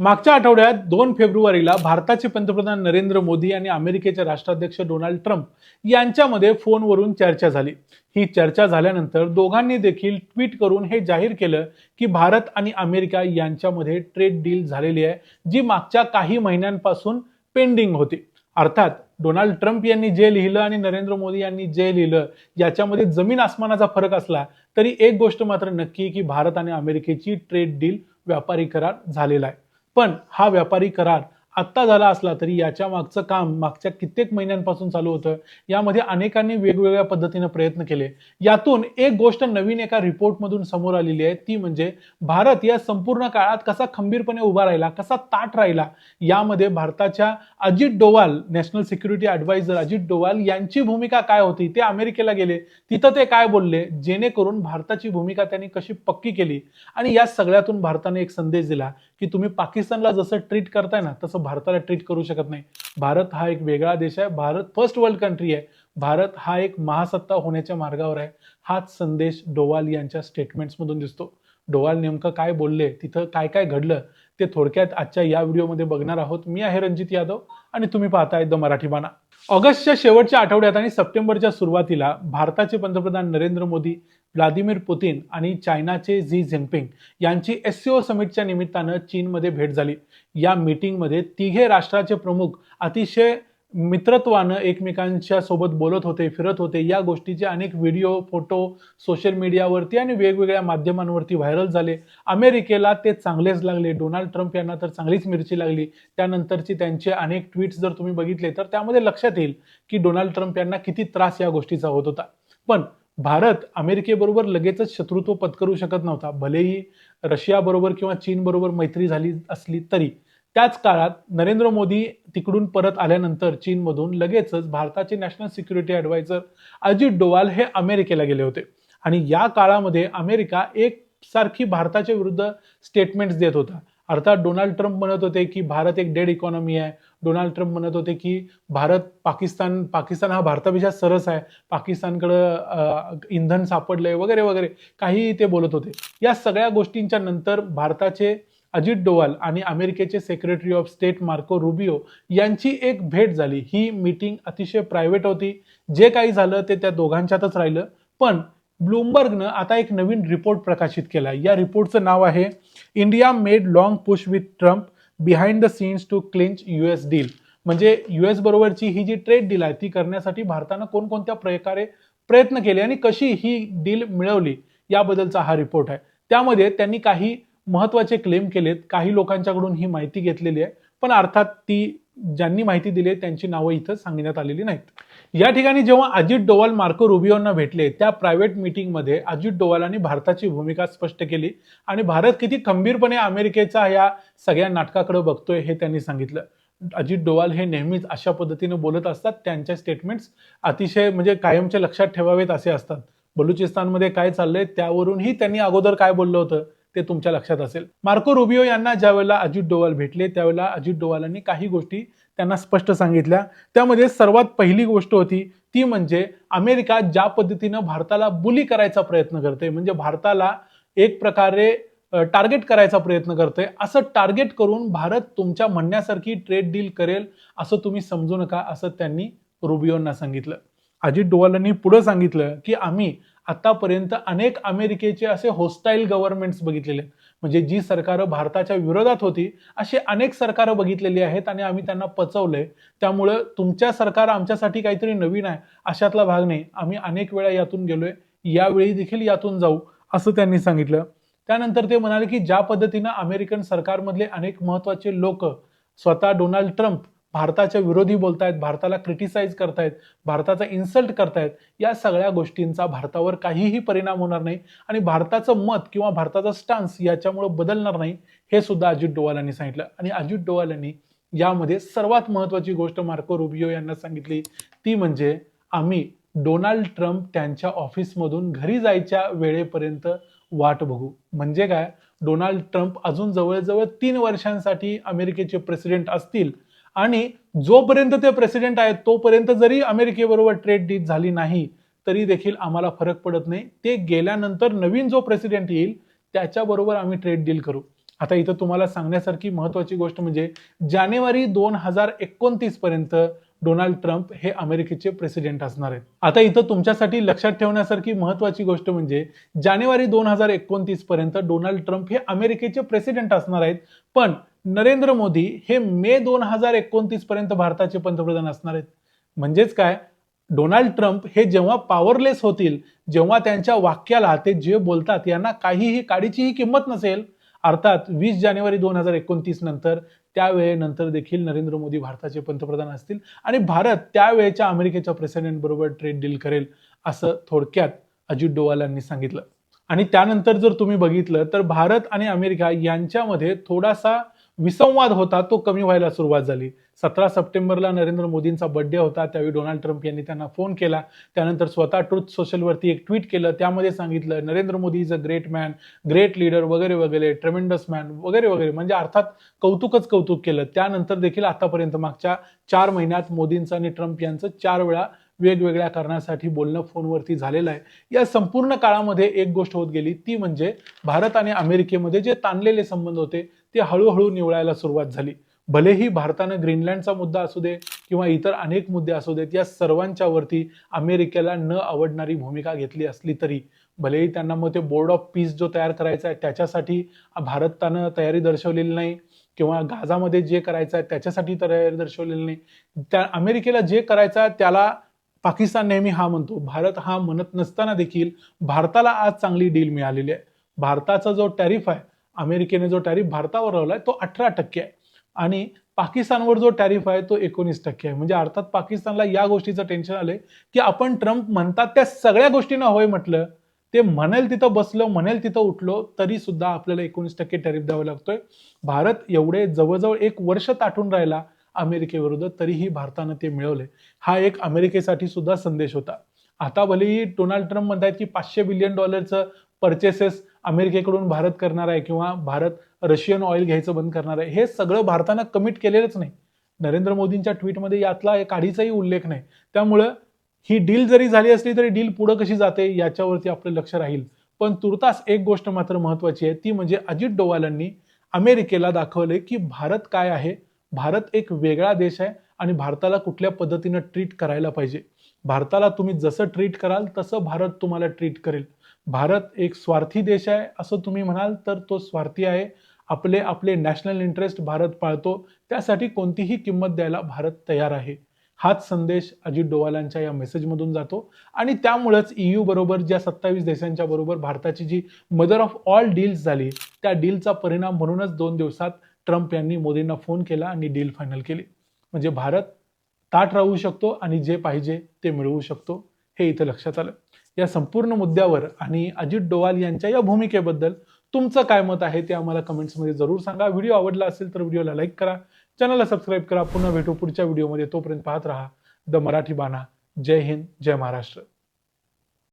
मागच्या आठवड्यात दोन फेब्रुवारीला भारताचे पंतप्रधान नरेंद्र मोदी आणि अमेरिकेचे राष्ट्राध्यक्ष डोनाल्ड ट्रम्प यांच्यामध्ये फोनवरून चर्चा झाली. ही चर्चा झाल्यानंतर दोघांनी देखील ट्विट करून हे जाहीर केलं की भारत आणि अमेरिका यांच्यामध्ये ट्रेड डील झालेली आहे जी मागच्या काही महिन्यांपासून पेंडिंग होती. अर्थात डोनाल्ड ट्रम्प यांनी जे लिहिलं आणि नरेंद्र मोदी यांनी जे लिहिलं याच्यामध्ये जमीन आसमानाचा फरक असला तरी एक गोष्ट मात्र नक्की की भारत आणि अमेरिकेची ट्रेड डील व्यापारी करार झालेला आहे. पण हा व्यापारी करार आत्ता झाला असला तरी याच्या मागचं काम मागच्या कित्येक महिन्यांपासून चालू होतं. यामध्ये अनेकांनी वेगवेगळ्या पद्धतीने प्रयत्न केले. यातून एक गोष्ट नवीन एका रिपोर्टमधून समोर आलेली आहे. ती म्हणजे भारत या संपूर्ण काळात कसा खंबीरपणे उभा राहिला कसा ताट राहिला यामध्ये भारताच्या Ajit Doval national security adviser Ajit Doval यांची भूमिका काय होती ते अमेरिकेला गेले. तिथं ते काय बोलले? जेणेकरून भारताची भूमिका त्यांनी कशी पक्की केली? आणि या सगळ्यातून भारताने एक संदेश दिला की तुम्ही पाकिस्तानला जसं ट्रीट करताय ना तसं भारताला ट्रीट करू शकत नाही. भारत हा एक वेगळा देश आहे. भारत फर्स्ट वर्ल्ड कंट्री आहे. भारत हा एक महासत्ता होण्याच्या मार्गावर आहे. हाच संदेश डोवाल यांच्या स्टेटमेंट्समधून दिसतो. डोवाल नेमकं काय बोलले? तिथं काय काय घडलं? ते थोडक्यात आजच्या या व्हिडिओमध्ये बघणार आहोत. मी आहे रणजित यादव आणि तुम्ही पाहताय द मराठी बाणा. ऑगस्टच्या शेवटच्या आठवड्यात आणि सप्टेंबरच्या सुरुवातीला भारताचे पंतप्रधान नरेंद्र मोदी व्लादिमीर पुतीन आणि चायनाचे झी झिनपिंग यांची एस सी ओ समिटच्या निमित्तानं चीनमध्ये भेट झाली. या मीटिंगमध्ये तिघे राष्ट्राचे प्रमुख अतिशय मित्रत्वानं एकमेकांच्या सोबत बोलत होते फिरत होते. या गोष्टीचे अनेक व्हिडिओ फोटो सोशल मीडियावरती आणि वेगवेगळ्या माध्यमांवरती व्हायरल झाले. अमेरिकेला ते चांगलेच लागले. डोनाल्ड ट्रम्प यांना तर चांगलीच मिरची लागली. त्यानंतरची त्यांचे अनेक ट्विट्स जर तुम्ही बघितले तर त्यामध्ये लक्षात येईल की डोनाल्ड ट्रम्प यांना किती त्रास या गोष्टीचा होत होता. पण भारत अमेरिकेबरोबर लगेचच शत्रुत्व पत्करू शकत नव्हता. भलेही रशियाबरोबर किंवा चीनबरोबर मैत्री झाली असली तरी त्याच काळात नरेंद्र मोदी तिकडून परत आल्यानंतर चीनमधून लगेचच भारताचे national security adviser Ajit Doval हे अमेरिकेला गेले होते. आणि या काळामध्ये अमेरिका एक सारखी भारताच्या विरुद्ध स्टेटमेंट्स देत होता. अर्थात डोनाल्ड ट्रम्प म्हणत होते की भारत एक डेड इकॉनॉमी आहे. डोनाल्ड ट्रम्प म्हणत होते की भारत पाकिस्तान पाकिस्तान हा भारतापेक्षा सरस आहे. पाकिस्तानकडं इंधन सापडलंय वगैरे वगैरे. काही ते बोलत होते. या सगळ्या गोष्टींच्या नंतर भारताचे अजित डोवाल आणि अमेरिकेचे secretary of state Marco Rubio यांची एक भेट झाली. ही मीटिंग अतिशय प्रायव्हेट होती. जे काही झालं ते त्या दोघांच्यातच राहिलं. पण ब्लूमबर्गनं आता एक नवीन रिपोर्ट प्रकाशित केला. या रिपोर्टचं नाव आहे India made long push with Trump behind the scenes to clinch U S deal म्हणजे युएस बरोबरची ही जी ट्रेड डील आहे ती करण्यासाठी भारतानं कोणकोणत्या प्रकारे प्रयत्न केले आणि कशी ही डील मिळवली याबद्दलचा हा रिपोर्ट आहे. त्यामध्ये त्यांनी काही महत्त्वाचे क्लेम केलेत. काही लोकांच्याकडून ही माहिती घेतलेली आहे. पण अर्थात ती ज्यांनी माहिती दिली आहे त्यांची नावं इथं सांगण्यात आलेली नाहीत. या ठिकाणी जेव्हा अजित डोवाल मार्को रुबिओंना भेटले त्या प्रायव्हेट मीटिंगमध्ये अजित डोवालांनी भारताची भूमिका स्पष्ट केली. आणि भारत किती खंबीरपणे अमेरिकेचा या सगळ्या नाटकाकडे बघतोय हे त्यांनी सांगितलं. अजित डोवाल हे नेहमीच अशा पद्धतीने बोलत असतात. त्यांच्या स्टेटमेंट्स अतिशय म्हणजे कायमच्या लक्षात ठेवावेत असे असतात. बलुचिस्तानमध्ये काय चाललंय त्यावरूनही त्यांनी अगोदर काय बोललं होतं? ते तुमच्या लक्षात असेल. मार्को रुबिओ यांना ज्यावेळेला अजित डोवाल भेटले त्यावेळेला अजित डोवालांनी काही गोष्टी त्यांना स्पष्ट सांगितल्या. त्यामध्ये सर्वात पहिली गोष्ट होती ती म्हणजे अमेरिका ज्या पद्धतीनं भारताला बुली करायचा प्रयत्न करते म्हणजे भारताला एक प्रकारे टार्गेट करायचा प्रयत्न करते असं टार्गेट करून भारत तुमच्या म्हणण्यासारखी ट्रेड डील करेल असं तुम्ही समजू नका असं त्यांनी रुबिओंना सांगितलं. अजित डोवालांनी पुढं सांगितलं की आम्ही आतापर्यंत अनेक अमेरिकेचे असे होस्टाईल गव्हर्नमेंट्स बघितलेले म्हणजे जी सरकारं भारताच्या विरोधात होती अशी अनेक सरकारं बघितलेली आहेत आणि आम्ही त्यांना पचवलंय. त्यामुळं तुमच्या सरकार आमच्यासाठी काहीतरी नवीन आहे अशातला भाग नाही. आम्ही अनेक वेळा यातून गेलोय. यावेळी देखील यातून जाऊ असं त्यांनी सांगितलं. त्यानंतर ते म्हणाले की ज्या पद्धतीनं अमेरिकन सरकारमधले अनेक महत्त्वाचे लोक स्वतः डोनाल्ड ट्रम्प भारताच्या विरोधी बोलतायत भारताला क्रिटिसाइज करतायत भारताचा इन्सल्ट करतायत या सगळ्या गोष्टींचा भारतावर काहीही परिणाम होणार नाही आणि भारताचं मत किंवा भारताचा स्टान्स याच्यामुळे बदलणार नाही हे सुद्धा अजित डोवाल यांनी सांगितलं. आणि अजित डोवाल यांनी यामध्ये सर्वात महत्वाची गोष्ट मार्को रुबिओ यांना सांगितली ती म्हणजे आम्ही डोनाल्ड ट्रम्प त्यांच्या ऑफिसमधून घरी जायच्या वेळेपर्यंत वाट बघू. म्हणजे काय? डोनाल्ड ट्रम्प अजून जवळजवळ तीन वर्षांसाठी अमेरिकेचे प्रेसिडेंट असतील आणि जोपर्यंत ते प्रेसिडेंट आहेत तोपर्यंत जरी अमेरिकेबरोबर ट्रेड डील झाली नाही तरी देखील आम्हाला फरक पडत नाही. ते गेल्यानंतर नवीन जो प्रेसिडेंट येईल त्याच्याबरोबर आम्ही ट्रेड डील करू. आता इथं तुम्हाला सांगण्यासारखी महत्वाची गोष्ट म्हणजे जानेवारी दोन हजार एकोणतीस पर्यंत डोनाल्ड ट्रम्प हे अमेरिकेचे प्रेसिडेंट असणार आहेत. आता इथं तुमच्यासाठी लक्षात ठेवण्यासारखी महत्वाची गोष्ट म्हणजे जानेवारी दोन हजार एकोणतीस पर्यंत डोनाल्ड ट्रम्प हे अमेरिकेचे प्रेसिडेंट असणार आहेत. पण नरेंद्र मोदी हे मे दोन हजार एकोणतीस पर्यंत भारताचे पंतप्रधान असणार आहेत. म्हणजेच काय? डोनाल्ड ट्रम्प हे जेव्हा पॉवरलेस होतील जेव्हा त्यांच्या वाक्याला ते जे बोलतात यांना काहीही काडीचीही किंमत नसेल अर्थात वीस जानेवारी दोन हजार एकोणतीस नंतर त्यावेळेनंतर देखील नरेंद्र मोदी भारताचे पंतप्रधान असतील आणि भारत त्यावेळेच्या अमेरिकेच्या प्रेसिडेंट बरोबर ट्रेड डील करेल असं थोडक्यात अजित डोवाल यांनी सांगितलं. आणि त्यानंतर जर तुम्ही बघितलं तर भारत आणि अमेरिका यांच्यामध्ये थोडासा विसंवाद होता तो कमी व्हायला सुरुवात झाली. सतरा सप्टेंबरला नरेंद्र मोदींचा बर्थडे होता त्यावेळी डोनाल्ड ट्रम्प यांनी त्यांना फोन केला. त्यानंतर स्वतः ट्रुथ सोशलवरती एक ट्विट केलं. त्यामध्ये सांगितलं Narendra Modi is a great man great leader वगैरे वगैरे ट्रेमेंडस मॅन वगैरे वगैरे. म्हणजे अर्थात कौतुकच कौतुक केलं. त्यानंतर देखील आतापर्यंत मागच्या चार महिन्यात मोदींचं आणि ट्रम्प यांचं चार वेळा वेगवेगळ्या कारणासाठी बोलणं फोनवरती झालेलं आहे. या संपूर्ण काळामध्ये एक गोष्ट होत गेली ती म्हणजे भारत आणि अमेरिकेमध्ये जे ताणलेले संबंध होते ते हळूहळू निवळायला सुरुवात झाली. भलेही भारतानं ग्रीनलँडचा मुद्दा असू दे किंवा इतर अनेक मुद्दे असू देत या सर्वांच्या वरती अमेरिकेला न आवडणारी भूमिका घेतली असली तरी भलेही त्यांना मग ते बोर्ड ऑफ पीस जो तयार करायचा आहे त्याच्यासाठी भारतानं तयारी दर्शवलेली नाही किंवा गाझामध्ये जे करायचं आहे त्याच्यासाठी तयारी दर्शवलेली नाही. त्या अमेरिकेला जे करायचं आहे त्याला पाकिस्तान नेहमी हा म्हणतो. भारत हा म्हणत नसताना देखील भारताला आज चांगली डील मिळालेली आहे. भारताचा जो टॅरिफ आहे अमेरिकेने जो टॅरिफ भारतावर लावलाय तो अठरा टक्के आहे. आणि पाकिस्तानवर जो टॅरिफ आहे तो एकोणीस टक्के आहे. म्हणजे अर्थात पाकिस्तानला या गोष्टीचं टेन्शन आलंय की आपण ट्रम्प म्हणतात त्या सगळ्या गोष्टींना होय म्हटलं ते म्हणेल तिथं बसलो म्हणेल तिथं उठलो तरी सुद्धा आपल्याला एकोणीस टक्के टॅरिफ द्यावा लागतोय. भारत एवढे जवळजवळ एक वर्ष ताटून राहिला अमेरिकेविरुद्ध तरीही भारतानं ते मिळवले हा एक अमेरिकेसाठी सुद्धा संदेश होता. आता भलेही डोनाल्ड ट्रम्प म्हणतात की पाचशे बिलियन डॉलरचं परचेसेस अमेरिकेकडून भारत करणार आहे किंवा भारत रशियन ऑइल घ्यायचं बंद करणार आहे हे सगळं भारतानं कमिट केलेलंच नाही. नरेंद्र मोदींच्या ट्विटमध्ये यातला एक उल्लेख नाही. त्यामुळं ही डील जरी झाली असली तरी डील पुढं कशी जाते याच्यावरती आपलं लक्ष राहील. पण तुर्तास एक गोष्ट मात्र महत्वाची आहे ती म्हणजे अजित डोवालांनी अमेरिकेला दाखवले की भारत काय आहे. भारत एक वेगळा देश आहे आणि भारताला कुठल्या पद्धतीनं ट्रीट करायला पाहिजे. भारताला तुम्ही जसं ट्रीट कराल तसं भारत तुम्हाला ट्रीट करेल. भारत एक स्वार्थी देश आहे असं तुम्ही म्हणाल तर तो स्वार्थी आहे. आपले आपले नॅशनल इंटरेस्ट भारत पाळतो. त्यासाठी कोणतीही किंमत द्यायला भारत तयार आहे. हाच संदेश अजित डोवालांच्या या मेसेजमधून जातो. आणि त्यामुळेच ईयू बरोबर ज्या सत्तावीस देशांच्या बरोबर भारताची जी मदर ऑफ ऑल डील्स झाली त्या डीलचा परिणाम म्हणूनच दोन दिवसात ट्रम्प यांनी मोदींना फोन केला आणि डील फायनल केली. म्हणजे भारत ताट राहू शकतो आणि जे पाहिजे ते मिळवू शकतो. हे इथं लक्षात आलं. या संपूर्ण मुद्द्यावर आणि अजित डोवाल यांच्या या भूमिकेबद्दल तुमचं काय मत आहे ते आम्हाला कमेंट्समध्ये जरूर सांगा. व्हिडिओ आवडला असेल तर व्हिडिओला लाईक करा. चॅनलला सबस्क्राईब करा. पुन्हा भेटू पुढच्या व्हिडिओमध्ये तोपर्यंत पाहत राहा. द मराठी बाणा. जय हिंद. जय महाराष्ट्र.